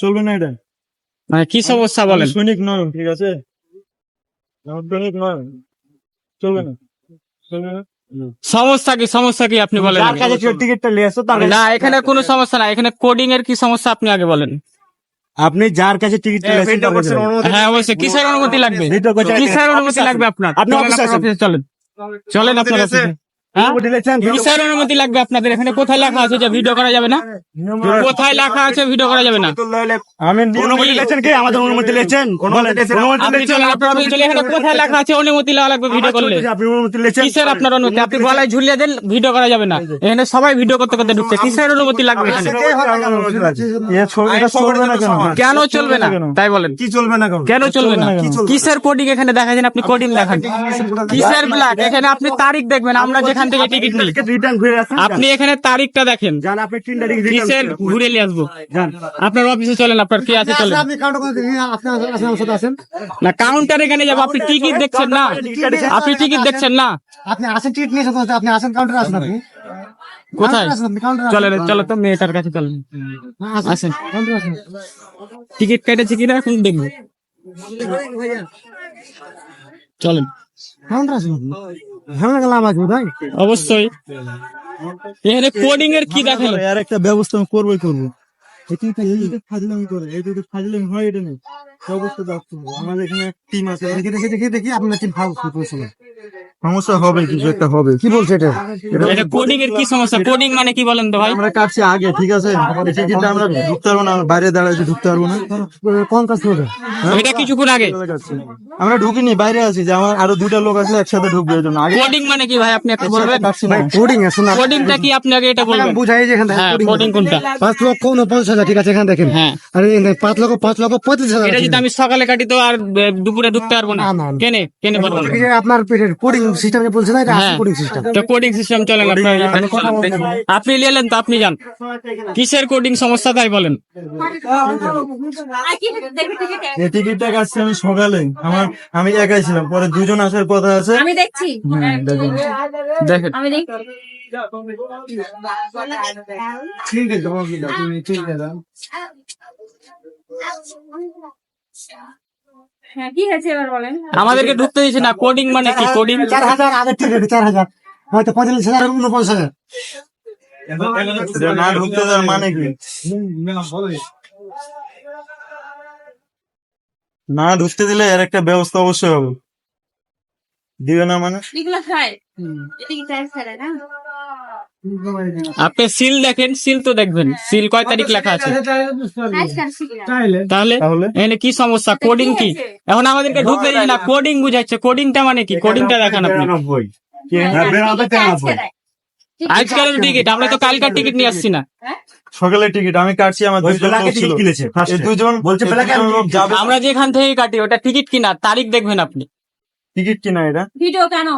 চলবে না এটা? মানে কি সমস্যা বলেন? সৈনিক নয় ঠিক আছে? সৈনিক নয় চলবে না। চলবে না? সমস্যা কি সমস্যা কি আপনি বলেন? যার কাছে টিকিটটা নিয়ে আসো তার না এখানে কোনো সমস্যা না এখানে কোডিং এর কি সমস্যা আপনি আগে বলেন। আপনি যার কাছে কাছে যাবেন। হ্যাঁ অবশ্যই কিসের অনুমতি লাগবে? কিসের অনুমতি লাগবে আপনার? আপনি। অফিসে চলেন। চলেন আপনার হ্যাঁ? অনুমতি নিয়েছেন? কিসের অনুমতি লাগবে আপনাদের। এখানে কোথায় লেখা আছে যে ভিডিও করা যাবে না? কোথায় লেখা আছে ভিডিও করা যাবে না? আমি অনুমতি নিয়েছেন কি? আমাদের অনুমতি নিয়েছেন আপনি চলে এখানে কোথায় লেখা আছে? অনুমতি লাগা লাগবে ভিডিও করলে। আপনি অনুমতি নিয়েছেন কিসের আপনার অনুমতি? আপনি গলায় ঝুলিয়ে দেন ভিডিও করা যাবে না। এখানে সবাই ভিডিও করতে করতে ঢুকছে। কিসের অনুমতি লাগবে এখানে? কেন? চলবে না? তাই বলেন। কি চলবে না কেন? চলবে না? কিসের কোডিং এখানে দেখাচ্ছেন আপনি কোডিং দেখান? কিসের ব্ল্যাক এখানে আপনি তারিখ দেখবেন আমরা যেখান থেকে টিকিট নিই রিটার্ন ঘুরে আসেন আপনি এখানে তারিখটা দেখেন। যান আপনি তিন তারিখ return কিসের ঘুরে নিয়ে আসব? আপনার অফিসে চলেন আপনার কি আছে চলেন। আপনি কাউন্টার করে দেখি আপনি আসেন আমার সাথে আসেন। না কাউন্টার এখানে যাব আপনি টিকিট দেখছেন না। আপনি টিকিট দেখছেন না। আপনি আসেন টিকিট নিয়ে এসেছেন তো, আপনি আসেন কাউন্টারে আসেন আপনি। কোথায়? আসেন আপনি কাউন্টারে চলেন চলো তো মেয়েটার কাছে চলেন। আসেন কাউন্টারে আসেন। টিকিট কেটেছে কিনা এখন দেখব। চলেন। কাউন্টারে আসেন ভাই অবশ্যই। এখানে কোডিং এর কি দেখাল আর একটা ব্যবস্থা আমি করবই করব। হয় আমাদের এখানে টিম আছে। দেখি দেখি দেখি দেখি আপনার টিম বলছে সমস্যা হবে কিছু একটা হবে। কি বলছে এটা? এটা কোডিং এর কি সমস্যা? কোডিং মানে কি বলেন তো ভাই? আমরা কাটছি আগে ঠিক আছে? আমরা ঢুকতে পারব না বাইরে ঢুকতে পারব না। কোন কাজ করবে এটা কিছুক্ষণ আগে। আমরা ঢুকিনি বাইরে আছি যে আমার আরও দুইটা লোক আসলে একসাথে ঢুকবে জন্য। আগে কোডিং মানে কি ভাই আপনি একটু বলবেন? কোডিং আছে না? কোডিংটা কি আপনি আগে এটা বলবেন? বুঝাই যে এখানে হ্যাঁ কোডিং কোনটা? পাঁচ লক্ষ উনপঞ্চাশ হাজার ঠিক আছে এখানে দেখেন। হ্যাঁ। আর এই পাঁচ লক্ষ পাঁচ লক্ষ পঁয়ত্রিশ হাজার এটা যদি আমি সকালে কাটি তো আর দুপুরে ঢুকতে পারব না। কেনে কেনে আপনার পেটের কোডিং সিস্টেম যে বলছে না এটা হ্যাঁ। কোডিং সিস্টেম তো কোডিং সিস্টেম চলেন আপনার আপনি নিলেন তো আপনি যান। কিসের কোডিং সমস্যা তাই বলেন। এই টিকিটটা কাটছি আমি সকালে আমার আমি একাই ছিলাম পরে দুজন আসার কথা আছে। আমি দেখছি। হ্যাঁ, দেখুন। আমি দেখছি। ঠিক আছে ঠিক আছে। হ্যাঁ আমাদেরকে ঢুকতে দিচ্ছে না কোডিং মানে কি কোডিং চার হাজার আগের টিকিট চার হাজার। হয়তো পঁয়তাল্লিশ হাজার উনপঞ্চাশ হাজার। না ঢুকতে দেওয়ার মানে কি? না ঢুকতে দিলে এর একটা ব্যবস্থা অবশ্যই হবে। দিবে না মানে? এগুলো খায়। এটা কি টাইম না? আপনি সিল দেখেন সিল তো দেখবেন। সিল কয় তারিখ লেখা আছে? তাহলে তাহলে এখানে কি সমস্যা? কোডিং কি এখন আমাদেরকে ঢুকতে দিচ্ছে না কোডিং বুঝাচ্ছে। কোডিংটা মানে কি? কোডিংটা দেখান আপনি। আজকালের টিকিট আমরা তো কালকার টিকিট নিয়ে আসছি না। সকালে টিকিট আমি কাটছি আমার দুজন বলছে আমরা যেখান থেকে কাটি ওটা টিকিট কিনা তারিখ দেখবেন আপনি। টিকিট কিনা এটা? ভিডিও কেন?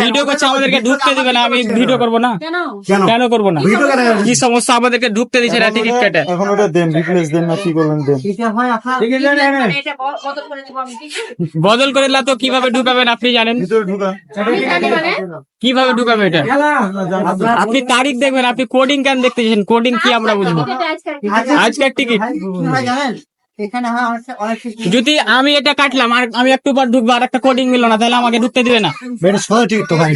ভিডিও করছে আমাদেরকে ঢুকতে দিবে না আমি ভিডিও করব না। কেন? কেন? করব না? কি সমস্যা? আমাদেরকে ঢুকতে দিচ্ছে না টিকিট কেটে। এখন ওটা দেন রিপ্লেস দেন না কি করবেন দেন? এটা ব- বদল করে দেবো আমি ঠিক আছে? বদল করে দিলে তো কীভাবে ঢুকাবেন আপনি জানেন? ভিতরে ঢুকা। মানে? কীভাবে ঢুকাবে এটা? আপনি তারিখ দেখবেন আপনি কোডিং কেন দেখতেছেন কোডিং কি আমরা বুঝব? আজকের টিকিট। হ্যাঁ যদি আমি এটা কাটলাম আর আমি একটু পর ঢুকবো আর একটা কোডিং মিললো না তাহলে আমাকে ঢুকতে দিবে না।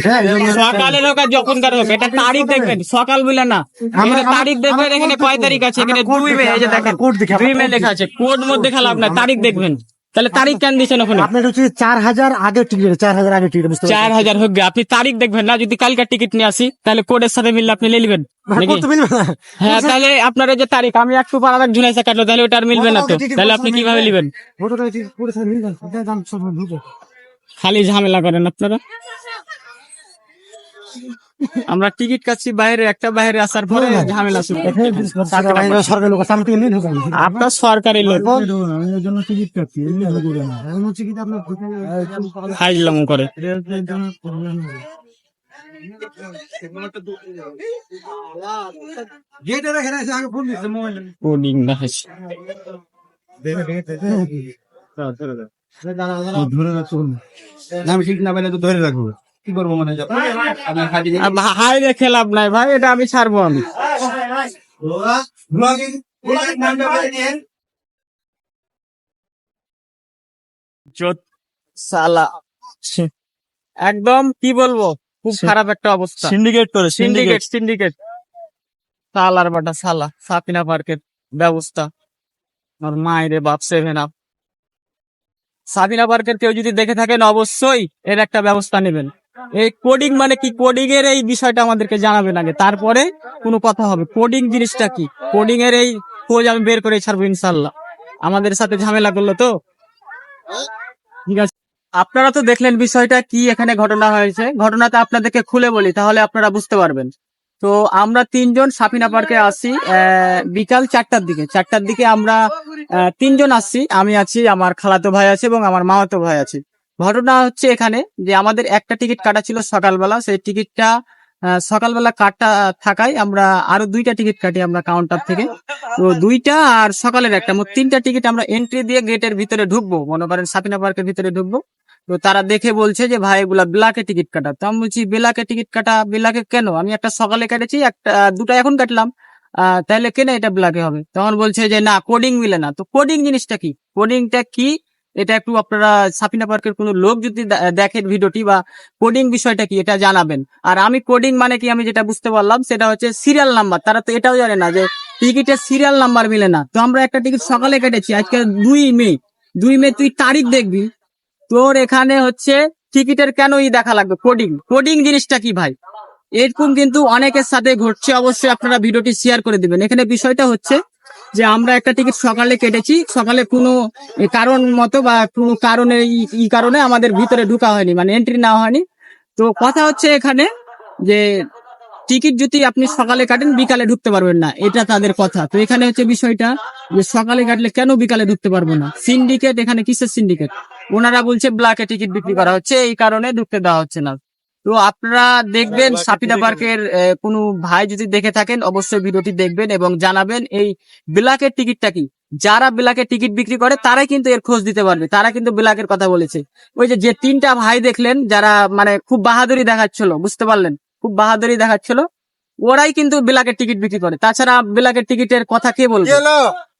হ্যাঁ সকালের হোক আর যখন কার হোক এটা তারিখ দেখবেন সকাল বলে না। আমরা তারিখ দেখবেন এখানে কয় তারিখ আছে এখানে দুই মে এই যে দেখেন কোড দেখে দুই মে লেখা আছে কোড মধ্যে খেলা আপনার তারিখ দেখবেন। তাহলে তারিখ কেন দিচ্ছেন ওখানে আপনার হচ্ছে চার হাজার আগের টিকিট চার হাজার আগের টিকিট চার হাজার হোক আপনি তারিখ দেখবেন না যদি কালকার টিকিট নিয়ে আসি তাহলে কোডের সাথে মিললে আপনি নিয়ে নেবেন। হ্যাঁ তাহলে আপনার যে তারিখ আমি একটু আর কাটলো তাহলে ওটা আর মিলবে না তো। তাহলে আপনি কীভাবে নেবেন? খালি ঝামেলা করেন আপনারা। আমরা টিকিট কাটছি বাইরে একটা বাইরে আসার পরে ঝামেলা শুরু। সরকারি লোক সামনে থেকে নিয়ে আপনার সরকারি লোক। আমি জন্য টিকিট কাটছি এমনি না এমন হচ্ছে আপনার হাইলাম করে আমি ঠিক না পাইলে তো ধরে রাখব। কি করব মানে নাই ভাই এটা আমি ছাড়বো আমি। একদম কি বলব খুব খারাপ একটা অবস্থা। সিন্ডিকেট করে সিন্ডিকেট সিন্ডিকেট সালার বাটা সালা সাপিনা পার্কের ব্যবস্থা। আমার মায়ের বাপ সেভেন আপ। সাবিনা পার্কের কেউ যদি দেখে থাকেন অবশ্যই এর একটা ব্যবস্থা নেবেন। এই কোডিং মানে কি? কোডিং এর এই বিষয়টা আমাদেরকে জানাবেন আগে। তারপরে কোনো কথা হবে। কোডিং জিনিসটা কি? কোডিং এর এই খোঁজ আমি বের করে ছাড়বো ইনশাল্লাহ। আমাদের সাথে ঝামেলা করল তো? ঠিক আছে। আপনারা তো দেখলেন বিষয়টা কি এখানে ঘটনা হয়েছে। ঘটনাটা আপনাদেরকে খুলে বলি, তাহলে আপনারা বুঝতে পারবেন। তো আমরা তিনজন সাপিনা পার্কে আসি বিকাল চারটার দিকে। চারটার দিকে আমরা তিনজন আসছি আমি আছি, আমার খালাতো ভাই আছে এবং আমার মামাতো ভাই আছে। ঘটনা হচ্ছে এখানে যে আমাদের একটা টিকিট কাটা ছিল সকালবেলা, সেই টিকিটটা সকালবেলা কাটা থাকায় আমরা আরও দুইটা টিকিট কাটি আমরা কাউন্টার থেকে। তো দুইটা আর সকালের একটা, মোট তিনটা টিকিট আমরা এন্ট্রি দিয়ে গেটের ভিতরে ঢুকবো, মনে করেন সাপিনা পার্কের ভিতরে ঢুকবো। তো তারা দেখে বলছে যে, ভাই, এগুলা ব্ল্যাকে টিকিট কাটা। তো আমি বলছি ব্ল্যাকে টিকিট কাটা? ব্ল্যাকে কেন? আমি একটা সকালে কেটেছি, একটা, দুটা এখন কাটলাম। তাহলে কেন এটা ব্ল্যাকে হবে? তখন বলছে যে, না কোডিং মিলে না। তো কোডিং জিনিসটা কি? কোডিংটা কি? এটা একটু আপনারা সাপিনা পার্কের কোনো লোক যদি দেখেন ভিডিওটি বা কোডিং বিষয়টা কি, এটা জানাবেন। আর আমি কোডিং মানে কি আমি যেটা বুঝতে পারলাম, সেটা হচ্ছে সিরিয়াল নাম্বার তারা তো এটাও জানে না যে টিকিটের সিরিয়াল নাম্বার মিলে না। তো আমরা একটা টিকিট সকালে কেটেছি, আজকে দুই মে। দুই মে তুই তারিখ দেখবি। তোর এখানে হচ্ছে টিকিটের কেন ই দেখা লাগবে? কোডিং কোডিং জিনিসটা কি ভাই? এরকম কিন্তু অনেকের সাথে ঘটছে। অবশ্যই আপনারা ভিডিওটি শেয়ার করে দিবেন। এখানে বিষয়টা হচ্ছে যে আমরা একটা টিকিট সকালে কেটেছি, সকালে কোনো কারণ মতো বা কোনো কারণে ই- কারণে আমাদের ভিতরে ঢুকা হয়নি মানে এন্ট্রি নেওয়া হয়নি। তো কথা হচ্ছে এখানে যে টিকিট যদি আপনি সকালে কাটেন, বিকালে ঢুকতে পারবেন না, এটা তাদের কথা। তো এখানে হচ্ছে বিষয়টা যে সকালে কাটলে কেন বিকালে ঢুকতে পারব না? সিন্ডিকেট এখানে কিসের সিন্ডিকেট ওনারা বলছে ব্ল্যাকে টিকিট বিক্রি করা হচ্ছে, এই কারণে ঢুকতে দেওয়া হচ্ছে না। তো আপনারা দেখবেন সাপিনা পার্কের আহ, কোনো ভাই যদি দেখে থাকেন অবশ্যই ভিডিওটি দেখবেন এবং জানাবেন এই ব্ল্যাকের টিকিটটা কি? যারা ব্ল্যাকের টিকিট বিক্রি করে তারাই কিন্তু এর খোঁজ দিতে পারবে। তারা কিন্তু ব্ল্যাকের কথা বলেছে। ওই যে যে তিনটা ভাই দেখলেন যারা মানে খুব বাহাদুরি দেখাচ্ছিল বুঝতে পারলেন? খুব বাহাদুরি দেখাচ্ছিল ওরাই কিন্তু ব্ল্যাকের টিকিট বিক্রি করে। তাছাড়া ব্ল্যাকের টিকিটের কথা কে বলবে?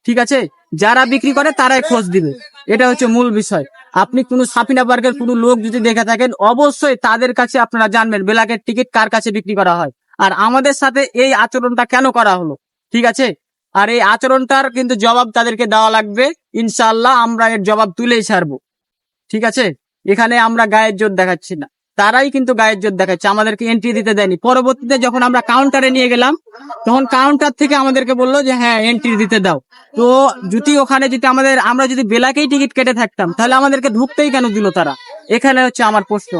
ঠিক আছে? যারা বিক্রি করে তারাই খোঁজ দিবে। এটা হচ্ছে মূল বিষয়। আপনি কোনো সাফিনা পার্কের কোনো লোক যদি দেখে থাকেন, অবশ্যই তাদের কাছে আপনারা জানবেন বেলাকের টিকিট কার কাছে বিক্রি করা হয়। আর আমাদের সাথে এই আচরণটা কেন করা হলো? ঠিক আছে? আর এই আচরণটার কিন্তু জবাব তাদেরকে দেওয়া লাগবে। ইনশাল্লাহ আমরা এর জবাব তুলেই ছাড়বো। ঠিক আছে? এখানে আমরা গায়ের জোর দেখাচ্ছি না। তারাই কিন্তু গায়ের জোর দেখাচ্ছে, আমাদেরকে এন্ট্রি দিতে দেয়নি। পরবর্তীতে যখন আমরা কাউন্টারে নিয়ে গেলাম, তখন কাউন্টার থেকে আমাদেরকে বলল যে হ্যাঁ এন্ট্রি দিতে দাও। তো যদি ওখানে যদি আমাদের, আমরা যদি বেলাকেই টিকিট কেটে থাকতাম, তাহলে আমাদেরকে ঢুকতেই কেন দিল তারা? এখানে হচ্ছে আমার প্রশ্ন।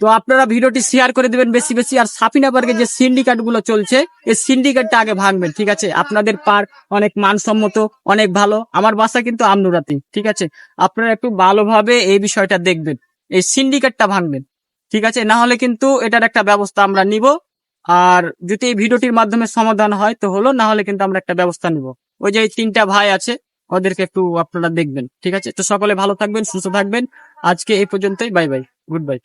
তো আপনারা ভিডিওটি শেয়ার করে দিবেন বেশি বেশি, আর সাপিনা পার্কে যে সিন্ডিকেটগুলো চলছে, এই সিন্ডিকেটটা আগে ভাঙবেন, ঠিক আছে? আপনাদের পার্ক অনেক মানসম্মত, অনেক ভালো। আমার বাসা কিন্তু আমনুরাতি ঠিক আছে? আপনারা একটু ভালোভাবে এই বিষয়টা দেখবেন। এই সিন্ডিকেটটা ভাঙবেন। ঠিক আছে? না হলে কিন্তু এটার একটা ব্যবস্থা আমরা নিব। আর যদি এই ভিডিওটির মাধ্যমে সমাধান হয়, তো হলো, না হলে কিন্তু আমরা একটা ব্যবস্থা নিব। ওই যে তিনটা ভাই আছে, ওদেরকে একটু আপনারা দেখবেন। ঠিক আছে? তো সকলে ভালো থাকবেন, সুস্থ থাকবেন। আজকে এই পর্যন্তই, বাই বাই, গুড বাই।